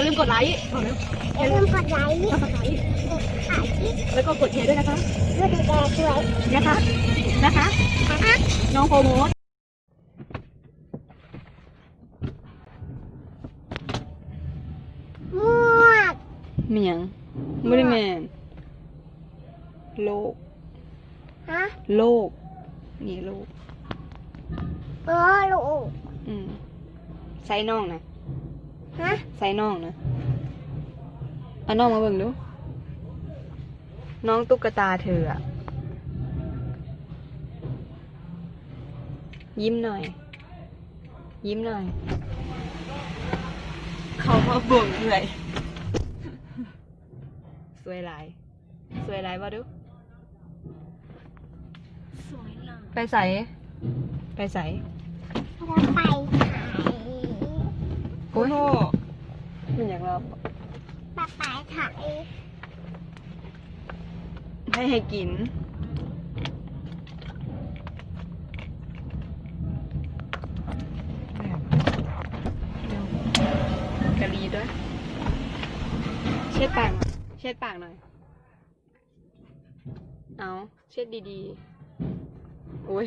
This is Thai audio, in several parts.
อย่าลืมกดไลค์บอกเร็วอย่าลืมกดไลค์กดไลค์กดถ่ายคลิปแล้วก็กดแชร์ด้วยนะคะกดแชร์ด้วยนะคะนะคะนะคะน้องโปรโมทมวกเมียงไม่ได้แมนโลกฮะโลกนี่โลกเออลูกอืมใส่น่องนะ ฮะใส่น่องนะเอาน่องมาเบิ่งดู น้องตุ๊กตาเธออะยิ้มหน่อย ยิ้มหน่อย เขามาบ่งเลยสวยหลาย สวยหลายว่าดูสวยหล่อไปใส่ไปใส่แล้วไปถ่าย โอ้ยมันอยากรับปะไปถ่ายให้ให้กิน กะลีด้วย เช็ดปากหน่อยเช็ดปากหน่อย เอาเช็ดดีๆโอ้ย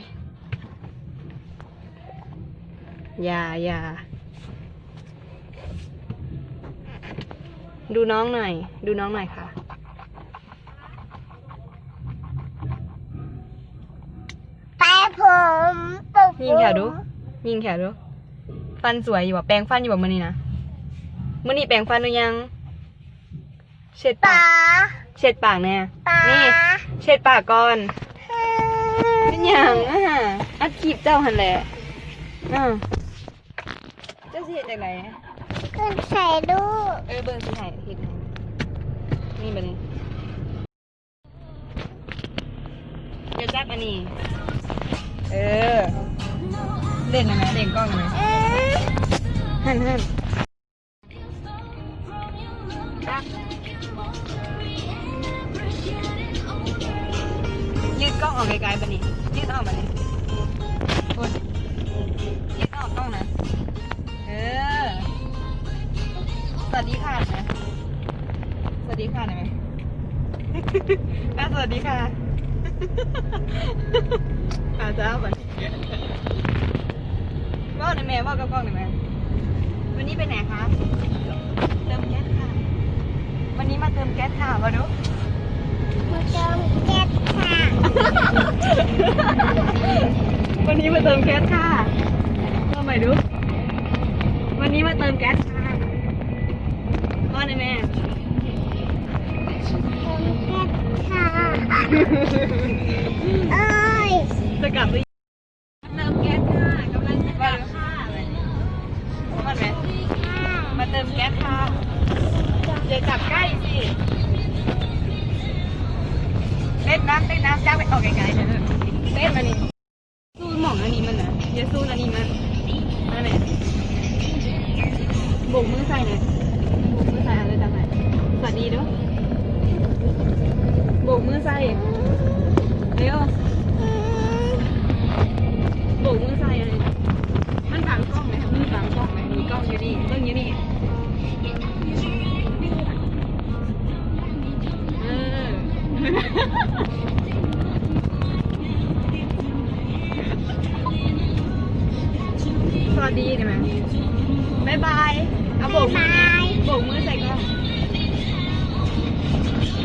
อย่าอย่า ดูน้องหน่อย ดูน้องหน่อยค่ะแต่ผมปุ๊บยิงแขวดู ยิงแขวดู ฟันสวยอยู่ว่ะแปรงฟันอยู่ว่ะมื่อนี้นะมื่อนี้แปรงฟันหรือยัง เช็ดปาป๋าก เช็ดปากแน่ป๋านี่เช็ดปากก่อน เป็นหยังอะอัดคลิปเจ้าหันแหละอ่าเจ้าสิเห็ดจากไหน ขึ้นใส่ลูกเออเบิ่งสิให้เห็ดให้นี่แบบนี้เดี๋ยวจับอันนี้ เออ เล่นนะนะเล่นกล้องนะเอ๊ะหันหันจับยืดกล้องออกไกลๆปนี่ยืดออกมาเลยกดยืดออกกล้องนะ วัสดีค่ะนะสวัสดีค่ะได้ไหมอะสวัสดีค่ะอาจ้าบันว่าในอยแม่ว่ากับกล้องหน่อยไหมวันนี้ไปไหนคะ เติมแก๊สค่ะ วันนี้มาเติมแก๊สค่ะมาดูมาเติมเก็ตค่ะ วันนี้มาเติมแก๊สค่ะว่าใหม่ดู วันนี้มาเติมแก๊ส เอ้ยจะกลับหรือเติมแก๊สค่ะกำลังจะกลับค่ะเลยมันไหมมาเติมแก๊สค่ะเดี๋ยวจับใกล้สิเต้นน้ำเต้นน้ำจ้าไปออกไกลๆเถอะเต้นมานี่สู้หมองอันนี้มันนะอย่าสู้อันนี้มันมาไหมโบกมือใส่หน่อยโบกมือใส่อะไรจังไหนสวัสดีด้วย โบกมือใส่เร็วโบกมือใส่อะไรมันบังกล้องไหมมือบังกล้องไหมมีกล้องอยู่นี่เบิ่งอยู่นี่เออสวัสดีได้ไหมบายบายเอาโบกมือโบกมือใส่กล้อง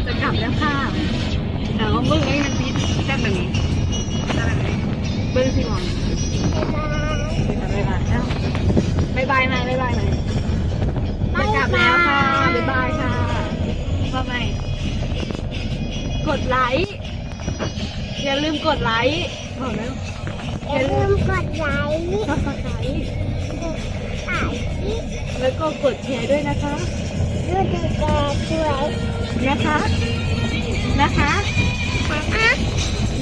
จะกลับแล้วค่ะเอาเบิ้งไอ้นันพีแค่แบบนี้แค่แบบนี้เบิ้งสิหมอนบายบายแล้วบายบายไหมบายบายไหมจะกลับแล้วค่ะบายบายค่ะว่าไงกดไลค์อย่าลืมกดไลค์บอกแล้ว อย่าลืมกดไลค์ซับสไครต์กดถ่ายคลิปแล้วก็กดแชร์ด้วยนะคะด้วยแชร์ด้วยนะคะ นะคะ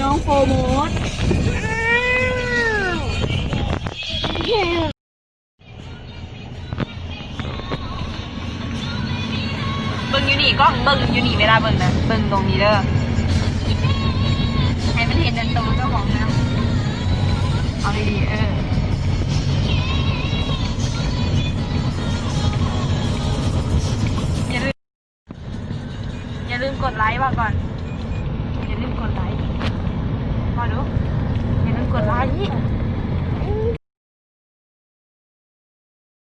น้องโปรโมทอ้าวเบิ่งอยู่นี่กล้องเบิ่งอยู่นี่เวลาเบิ่งนะเบิ่งตรงนี้เด้อให้มันเห็นดินตรงเจ้าของนะ อะเอย่าลืมอย่าลืมกดไลค์ว่าก่อน อย่าลืมกดไลค์มาดูอย่าลืมกดไลค์